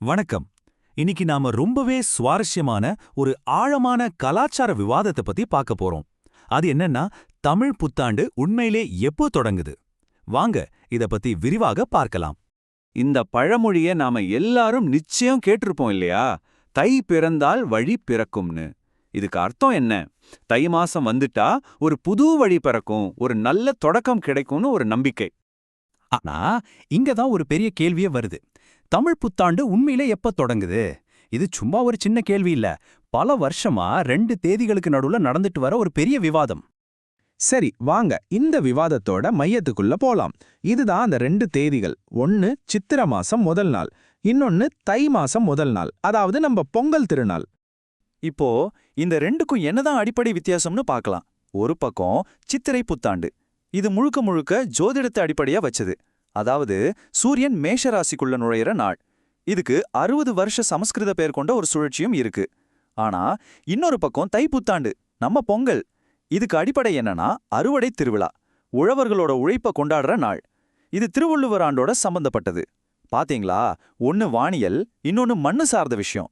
வணக்கம். இன்னைக்கு நாம ரொம்பவே சுவாரஸ்யமான ஒரு ஆழமான கலாச்சார விவாதத்தை பத்தி பார்க்க போறோம். அது என்னன்னா தமிழ் புத்தாண்டு உண்மையிலே எப்போ தொடங்குது? வாங்க இத பத்தி விரிவாக பார்க்கலாம். இந்த பழமொழிய நாம எல்லாரும் நிச்சயம் கேட்டிருப்போம் இல்லையா? தை பிறந்தால் வழி பிறக்கும்னு. இதுக்கு அர்த்தம் என்ன? தை மாசம் வந்துட்டா ஒரு புது வழி பிறக்கும் ஒரு நல்ல தொடக்கம் கிடைக்கும்னு ஒரு நம்பிக்கை. ஆனா இங்க தான் ஒரு பெரிய கேள்வியே வருது. தமிழ் புத்தாண்டு உண்மையிலே எப்ப தொடங்குது? இது சும்மா ஒரு சின்ன கேள்வி இல்ல. பல வருஷமா ரெண்டு தேதிகளுக்கு நடுவுல நடந்துட்டு வர ஒரு பெரிய விவாதம். சரி வாங்க. இந்த விவாதத்தோட மையத்துக்குள்ள போலாம். இதுதான் அந்த ரெண்டு தேதிகள். ஒன்னு சித்திர மாசம் முதல் நாள். இன்னொன்னு தை மாசம் முதல் நாள். அதாவது நம்ம பொங்கல் திருநாள். இப்போ இந்த ரெண்டுக்கும் என்னதான் அடிப்படை வித்தியாசம்னு பார்க்கலாம். ஒரு பக்கம் சித்திரை புத்தாண்டு. இது முழுக்க முழுக்க ஜோதிடத்தை அடிப்படையா வச்சது. அதாவது சூரியன் மேஷ ராசிக்குள்ள நுழையிற நாள். இதுக்கு அறுபது வருஷ சமஸ்கிருத பெயர் கொண்ட ஒரு சுழற்சியும் இருக்கு. ஆனா இன்னொரு பக்கம் தை புத்தாண்டு நம்ம பொங்கல். இதுக்கு அடிப்படை என்னன்னா அறுவடை திருவிழா உழவர்களோட உழைப்ப கொண்டாடுற நாள். இது திருவள்ளுவர் ஆண்டோட சம்பந்தப்பட்டது. பாத்தீங்களா? ஒன்னு வானியல் இன்னொன்னு மண்ணு சார்ந்த விஷயம்.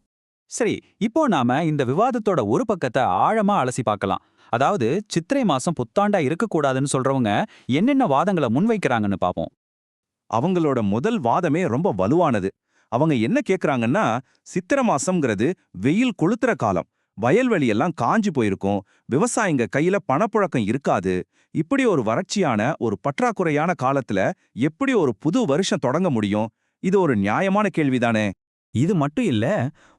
சரி இப்போ நாம இந்த விவாதத்தோட ஒரு பக்கத்தை ஆழமா அலசி பார்க்கலாம். அதாவது சித்திரை மாசம் புத்தாண்டா இருக்கக்கூடாதுன்னு சொல்றவங்க என்னென்ன வாதங்களை முன்வைக்கிறாங்கன்னு பாப்போம் அவங்களோட முதல் வாதமே ரொம்ப வலுவானது. அவங்க என்ன கேக்குறாங்கன்னா சித்திர மாசம்ங்கிறது வெயில் கொளுத்துற காலம். வயல்வெளியெல்லாம் காஞ்சு போயிருக்கும். விவசாயிங்க கையில பணப்புழக்கம் இருக்காது. இப்படி ஒரு வறட்சியான ஒரு பற்றாக்குறையான காலத்துல எப்படி ஒரு புது வருஷம் தொடங்க முடியும்? இது ஒரு நியாயமான கேள்விதானே. இது மட்டும் இல்ல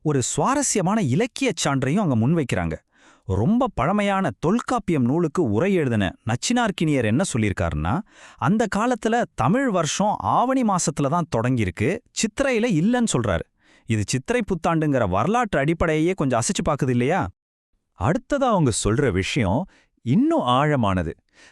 ஒரு சுவாரஸ்யமான இலக்கியச் சான்றையும் அங்க முன்வைக்கிறாங்க. ரொம்ப பழமையான தொல்காப்பியம் நூலுக்கு உரை எழுதின நச்சினார்க்கினியர் என்ன சொல்லியிருக்காருன்னா அந்த காலத்துல தமிழ் வருஷம் ஆவணி மாசத்துல தான் தொடங்கியிருக்கு சித்திரையில இல்லைன்னு சொல்றாரு. இது சித்திரை புத்தாண்டுங்கிற வரலாற்று அடிப்படையே கொஞ்சம் அசைச்சு பாக்குது இல்லையா? அடுத்ததா அவங்க சொல்ற விஷயம் இன்னும் ஆழமானது.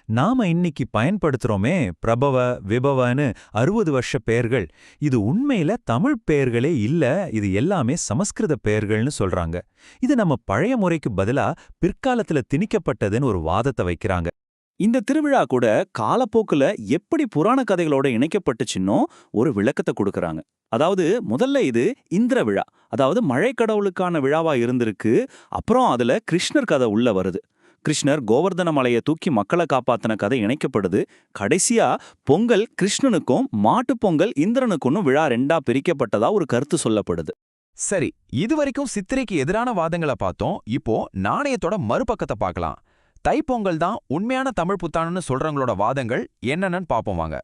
நாம இன்னைக்கு பயன்படுத்துறோமே பிரபவ விபவன்னு அறுபது வருஷ பெயர்கள் இது உண்மையில தமிழ் பெயர்களே இல்ல இது எல்லாமே சமஸ்கிருத பெயர்கள்னு சொல்றாங்க. இது நம்ம பழைய முறைக்கு பதிலா பிற்காலத்துல திணிக்கப்பட்டதுன்னு ஒரு வாதத்தை வைக்கிறாங்க. இந்த திருவிழா கூட காலப்போக்குல எப்படி புராண கதைகளோட இணைக்கப்பட்டுச்சுன்னோ ஒரு விளக்கத்தை கொடுக்கறாங்க. அதாவது முதல்ல இது இந்திர விழா அதாவது மழை கடவுளுக்கான விழாவா இருந்திருக்கு அப்புறம் அதுல கிருஷ்ணர் கதை உள்ள வருது. கிருஷ்ணர் கோவர்தன மலையை தூக்கி மக்களை காப்பாத்தின கதை இணைக்கப்படுது. கடைசியா பொங்கல் கிருஷ்ணனுக்கும் மாட்டுப் பொங்கல் இந்திரனுக்கும் விழா ரெண்டா பிரிக்கப்பட்டதா ஒரு கருத்து சொல்லப்படுது. சரி இதுவரைக்கும் சித்திரைக்கு எதிரான வாதங்களை பார்த்தோம். இப்போ நாணயத்தோட மறுபக்கத்தை பார்க்கலாம். தைப்பொங்கல் தான் உண்மையான தமிழ் புத்தாண்டுன்னு சொல்றவங்களோட வாதங்கள் என்னென்னு பாப்போம் வாங்க.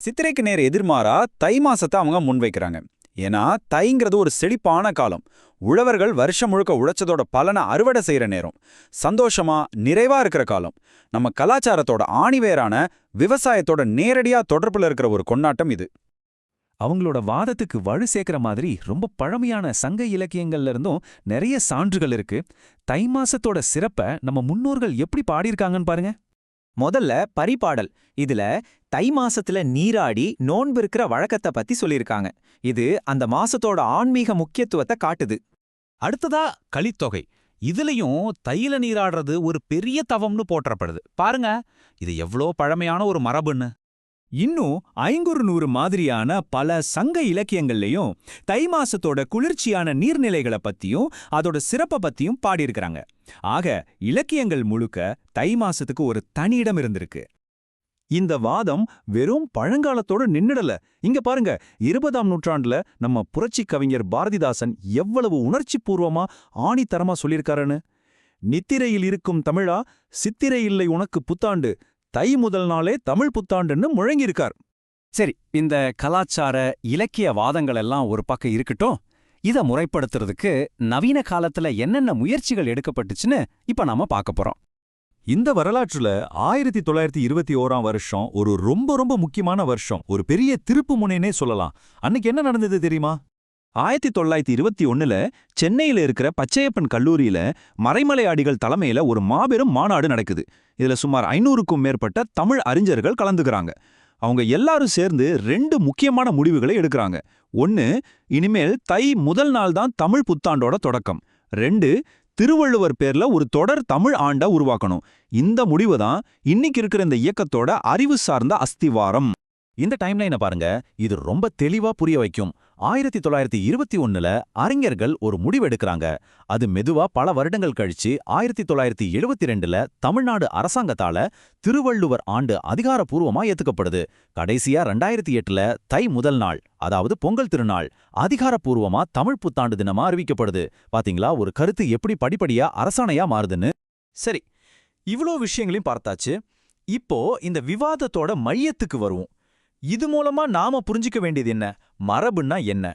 சித்திரைக்கு நேர் எதிர்மாறா தை மாசத்தை அவங்க முன்வைக்கிறாங்க. ஏன்னா தைங்கிறது ஒரு செழிப்பான காலம். உழவர்கள் வருஷம் முழுக்க உழைச்சதோட பலனை அறுவடை செய்யற நேரம். சந்தோஷமா நிறைவா இருக்கிற காலம். நம்ம கலாச்சாரத்தோட ஆணிவேரான விவசாயத்தோட நேரடியா தொடர்புல இருக்கிற ஒரு கொண்டாட்டம் இது. அவங்களோட வாதத்துக்கு வலு சேர்க்கிற மாதிரி ரொம்ப பழமையான சங்க இலக்கியங்கள்ல இருந்தும் நிறைய சான்றுகள் இருக்கு. தை மாசத்தோட சிறப்ப நம்ம முன்னோர்கள் எப்படி பாடியிருக்காங்கன்னு பாருங்க. முதல்ல பரிபாடல். இதுல தை மாசத்துல நீராடி நோன்பு இருக்கிற வழக்கத்தை பத்தி சொல்லியிருக்காங்க. இது அந்த மாசத்தோட ஆன்மீக முக்கியத்துவத்தை காட்டுது. அடுத்ததா களித்தொகை இதுலயும் தையில நீராடுறது ஒரு பெரிய தவம்னு போற்றப்படுது. பாருங்க இது எவ்ளோ பழமையான ஒரு மரபுன்னு. இன்னும் ஐங்குறு நூறு மாதிரியான பல சங்க இலக்கியங்கள்லயும் தை மாசத்தோட குளிர்ச்சியான நீர்நிலைகளை பத்தியும் அதோட சிறப்பை பத்தியும் பாடியிருக்கிறாங்க. ஆக இலக்கியங்கள் முழுக்க தை மாசத்துக்கு ஒரு தனி இடம் இருந்திருக்கு. இந்த வாதம் வெறும் பழங்காலத்தோட நின்னுடல. இங்க பாருங்க இருபதாம் நூற்றாண்டுல நம்ம புரட்சி கவிஞர் பாரதிதாசன் எவ்வளவு உணர்ச்சி பூர்வமா ஆணித்தரமா சொல்லியிருக்காருன்னு. நித்திரையில் இருக்கும் தமிழா சித்திரை இல்லை உனக்கு புத்தாண்டு தை முதல் நாளே தமிழ் புத்தாண்டுன்னு முழங்கியிருக்கார். சரி இந்த கலாச்சார இலக்கிய வாதங்கள் எல்லாம் ஒரு பக்கம் இருக்கட்டும். இத முறைப்படுத்துறதுக்கு நவீன காலத்துல என்னென்ன முயற்சிகள் எடுக்கப்பட்டுச்சுன்னு இப்ப நாம பார்க்க போறோம். இந்த வரலாற்றுல ஆயிரத்தி தொள்ளாயிரத்தி இருபத்தி ஓராம் வருஷம் ஒரு ரொம்ப ரொம்ப முக்கியமான வருஷம். ஒரு பெரிய திருப்பு முனைனே சொல்லலாம். அன்னைக்கு என்ன நடந்தது தெரியுமா? ஆயிரத்தி தொள்ளாயிரத்தி இருபத்தி ஒன்னுல சென்னையில இருக்கிற பச்சையப்பன் கல்லூரியில மறைமலையாடிகள் தலைமையில ஒரு மாபெரும் மாநாடு நடக்குது. இதுல சுமார் ஐநூறுக்கும் மேற்பட்ட தமிழ் அறிஞர்கள் கலந்துக்கிறாங்க. அவங்க எல்லாரும் சேர்ந்து ரெண்டு முக்கியமான முடிவுகளை எடுக்கிறாங்க. ஒன்னு இனிமேல் தை முதல் நாள் தான் தமிழ் புத்தாண்டோட தொடக்கம். ரெண்டு திருவள்ளுவர் பேர்ல ஒரு தொடர் தமிழ் ஆண்டை உருவாக்கணும். இந்த முடிவு தான் இன்னைக்கு இருக்கிற இந்த இயக்கத்தோட அறிவு சார்ந்த அஸ்திவாரம். இந்த டைம்லைனை பாருங்க. இது ரொம்ப தெளிவா புரிய வைக்கும். ஆயிரத்தி தொள்ளாயிரத்தி இருபத்தி ஒன்னுல அறிஞர்கள் ஒரு முடிவெடுக்கிறாங்க. அது மெதுவா பல வருடங்கள் கழிச்சு ஆயிரத்தி தொள்ளாயிரத்தி எழுபத்தி ரெண்டுல தமிழ்நாடு அரசாங்கத்தால திருவள்ளுவர் ஆண்டு அதிகாரப்பூர்வமா ஏத்துக்கப்படுது. கடைசியா ரெண்டாயிரத்தி எட்டுல தை முதல் நாள் அதாவது பொங்கல் திருநாள் அதிகாரப்பூர்வமா தமிழ் புத்தாண்டு தினமா அறிவிக்கப்படுது. பாத்தீங்களா? ஒரு கருத்து எப்படி படிப்படியா அரசாணையா மாறுதுன்னு. சரி இவ்ளோ விஷயங்களையும் பார்த்தாச்சு. இப்போ இந்த விவாதத்தோட மையத்துக்கு வருவோம். இது மூலமா நாம புரிஞ்சுக்க வேண்டியது என்ன? மரபுன்னா என்ன?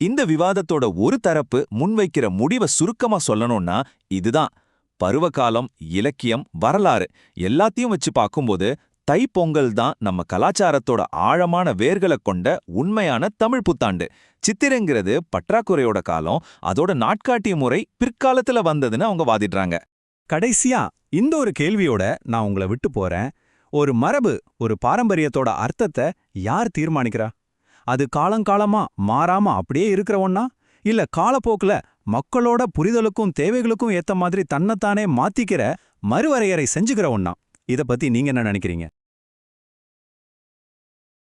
இந்த விவாதத்தோட ஒரு தரப்பு முன்வைக்கிற முடிவை சுருக்கமா சொல்லணும்னா இதுதான். பருவகாலம் இலக்கியம் வரலாறு எல்லாத்தையும் வச்சு பார்க்கும்போது தைப்பொங்கல் தான் நம்ம கலாச்சாரத்தோட ஆழமான வேர்களை கொண்ட உண்மையான தமிழ் புத்தாண்டு. சித்திரங்கிறது பற்றாக்குறையோட காலம் அதோட நாட்காட்டிய முறை பிற்காலத்துல வந்ததுன்னு அவங்க வாதிடுறாங்க. கடைசியா இந்த ஒரு கேள்வியோட நான் உங்களை விட்டு போறேன். ஒரு மரபு ஒரு பாரம்பரியத்தோட அர்த்தத்தை யார் தீர்மானிக்கிறா? அது காலங்காலமா மாறாம அப்படியே இருக்கிற ஒன்னா இல்ல காலப்போக்குல மக்களோட புரிதலுக்கும் தேவைகளுக்கும் ஏத்த மாதிரி தன்னைத்தானே மாத்திக்கிற மறுவரையறை செஞ்சுக்கிற ஒன்னா இத பத்தி நீங்க என்ன நினைக்கிறீங்க?